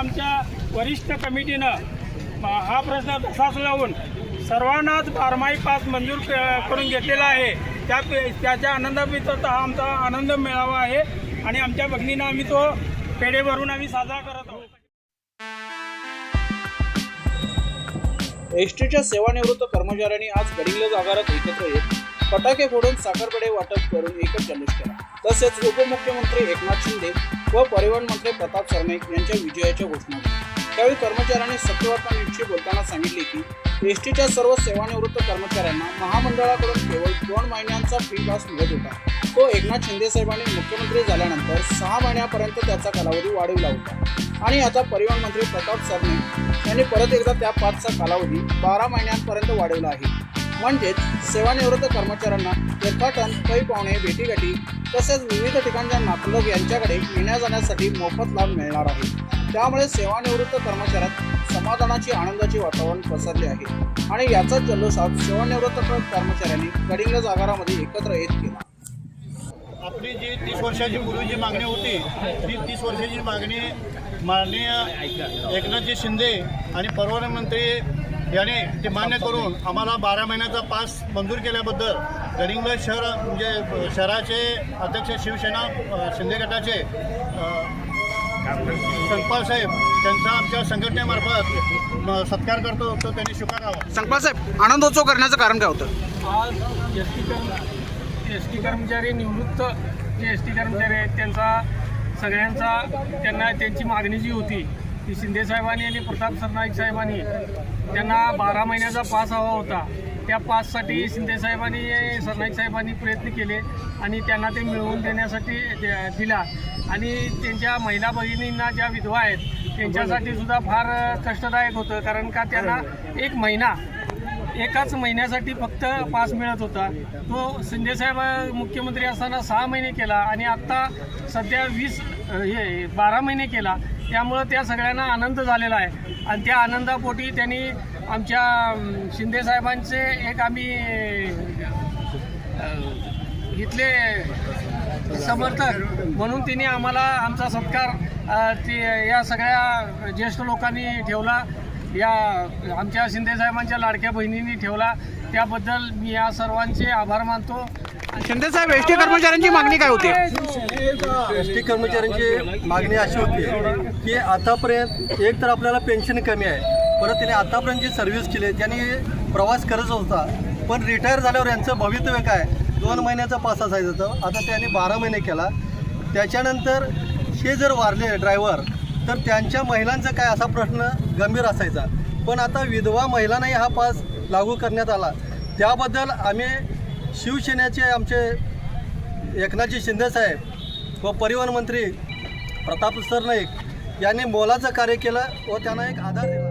आमच्या वरिष्ठ कमिटीनं हा प्रश्न तसाच लावून सर्वांनाच बारमाही पास मंजूर क- करून घेतलेला आहे. त्या त्याच्या आनंदाभितर हा आमचा आनंद मिळावा आहे. आणि आमच्या भगिनीनं आम्ही तो पेढे भरून आम्ही साजरा करत आहोत. एस टीच्या सेवानिवृत्त कर्मचाऱ्यांनी आज गडिंग्लज आगारात एकत्र येत फटाके फोडून साखरपडे वाटप करून एकच जल्लोष केला. तसेच उपमुख्यमंत्री एकनाथ शिंदे व परिवहन मंत्री प्रताप सरनाईक यांच्या विजयाच्या घोषणा त्यावेळी कर्मचाऱ्यांनी सत्यवार्ता बोलताना सांगितले की एस टीच्या सर्व सेवानिवृत्त कर्मचाऱ्यांना महामंडळाकडून केवळ दोन महिन्यांचा फ्री पास मिळत होता. तो एकनाथ शिंदे साहेबांनी मुख्यमंत्री झाल्यानंतर सहा महिन्यापर्यंत त्याचा कालावधी वाढवला होता. आणि आता परिवहन मंत्री प्रताप सरने यांनी परत एकदा त्या पाचचा कालावधी बारा महिन्यांपर्यंत वाढवला आहे. म्हणजेच सेवानिवृत्त कर्मचाऱ्यांना तीर्थाटन पै पाहुणे भेटीगाठी तसेच विविध ठिकाणच्या नातलग यांच्याकडे येण्या जाण्यासाठी मोफत लाभ मिळणार आहे. त्यामुळे सेवानिवृत्त कर्मचाऱ्यात समाधानाची आनंदाचे वातावरण पसरले आहे. आणि याचाच जल्लोषात सेवानिवृत्त कर्मचाऱ्यांनी गडिंग्लज आगारामध्ये एकत्र येत केला. आपली जी तीस वर्षाची पूर्वी जी मागणी होती ती तीस वर्षाची मागणी माननीय एकनाथजी शिंदे आणि परिवहन मंत्री यांनी ते मान्य करून आम्हाला बारा महिन्याचा पास मंजूर केल्याबद्दल गडिंग्लज शहर म्हणजे शहराचे अध्यक्ष शिवसेना शिंदे गटाचे संकपाल साहेब त्यांचा आमच्या संघटनेमार्फत सत्कार करतो तो त्यांनी स्वीकारावा. संकपाल साहेब आनंदोत्सव करण्याचं कारण काय होतं? आज एस टी कर्मचारी निवृत्त जे एस टी कर्मचारी आहेत त्यांचा सगळ्यांचा त्यांना त्यांची मागणी जी होती ती शिंदे साहेबांनी आणि प्रताप सरनाईक साहेबांनी त्यांना बारा महिन्याचा पास हवा होता. त्या पाससाठी शिंदे साहेबांनी सरनाईक साहेबांनी प्रयत्न केले आणि त्यांना ते मिळवून देण्यासाठी दे- दिला. आणि त्यांच्या महिला भगिनींना ज्या विधवा आहेत त्यांच्यासाठी सुद्धा फार कष्टदायक होतं कारण का त्यांना एक महिना एकाच महिन्यासाठी फक्त पास मिळत होता. तो शिंदेसाहेब मुख्यमंत्री असताना सहा महिने केला आणि आत्ता सध्या वीस हे बारा महिने केला. त्यामुळं त्या सगळ्यांना आनंद झालेला आहे. आणि त्या आनंदापोटी त्यांनी आमच्या शिंदेसाहेबांचे एक आम्ही इथले समर्थक म्हणून तिने आम्हाला आमचा सत्कार ती ते या सगळ्या ज्येष्ठ लोकांनी ठेवला. या आमच्या शिंदेसाहेबांच्या लाडक्या बहिणींनी ठेवला. त्याबद्दल मी या सर्वांचे आभार मानतो. शिंदे साहेब एस टी कर्मचाऱ्यांची मागणी काय होती? एस टी कर्मचाऱ्यांची मागणी अशी होती की आतापर्यंत एक तर आपल्याला पेन्शन कमी आहे. परत त्याने आतापर्यंत जी सर्व्हिस केली त्यांनी प्रवास करत होता. पण रिटायर झाल्यावर यांचं भवितव्य काय? दोन महिन्याचा पास असायचं. होतं आता त्यांनी बारा महिने केला. त्याच्यानंतर हे जर वारले ड्रायव्हर तर त्यांच्या महिलांचा काय असा प्रश्न गंभीर असायचा. पण आता विधवा महिलांनाही हा पास लागू करण्यात आला. त्याबद्दल आम्ही शिवसेनेचे आमचे एकनाथजी शिंदेसाहेब व परिवहन मंत्री प्रताप सरनाईक यांनी मोलाचं कार्य केलं व त्यांना एक आधार दिला.